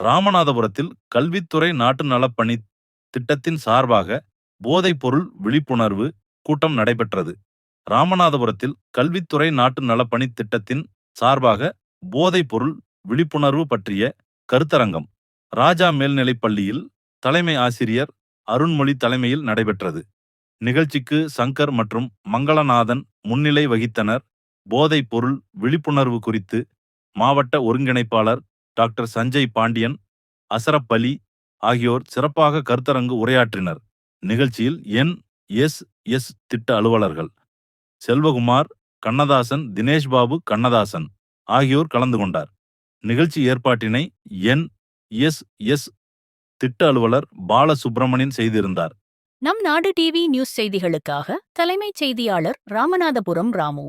ராமநாதபுரத்தில் கல்வித்துறை நாட்டு நலப்பணி திட்டத்தின் சார்பாக போதைப்பொருள் விழிப்புணர்வு கூட்டம் நடைபெற்றது. ராமநாதபுரத்தில் கல்வித்துறை நாட்டு நலப்பணி திட்டத்தின் சார்பாக போதைப்பொருள் விழிப்புணர்வு பற்றிய கருத்தரங்கம் ராஜா மேல்நிலைப் பள்ளியில் தலைமை ஆசிரியர் அருண்மொழி தலைமையில் நடைபெற்றது. நிகழ்ச்சிக்கு சங்கர் மற்றும் மங்களநாதன் முன்னிலை வகித்தனர். போதைப்பொருள் விழிப்புணர்வு குறித்து மாவட்ட ஒருங்கிணைப்பாளர் டாக்டர் சஞ்சய் பாண்டியன் அசரப் அலி ஆகியோர் சிறப்பாக கருத்தரங்கு உரையாற்றினர். நிகழ்ச்சியில் என் எஸ் எஸ் திட்ட அலுவலர்கள் செல்வகுமார் கண்ணதாசன் தினேஷ் பாபு கண்ணதாசன் ஆகியோர் கலந்து கொண்டார். நிகழ்ச்சி ஏற்பாட்டினை என் எஸ் எஸ் திட்ட அலுவலர் பாலசுப்ரமணியன் செய்திருந்தார். நம் நாடு டிவி நியூஸ் செய்திகளுக்காக தலைமைச் செய்தியாளர் ராமநாதபுரம் ராமு.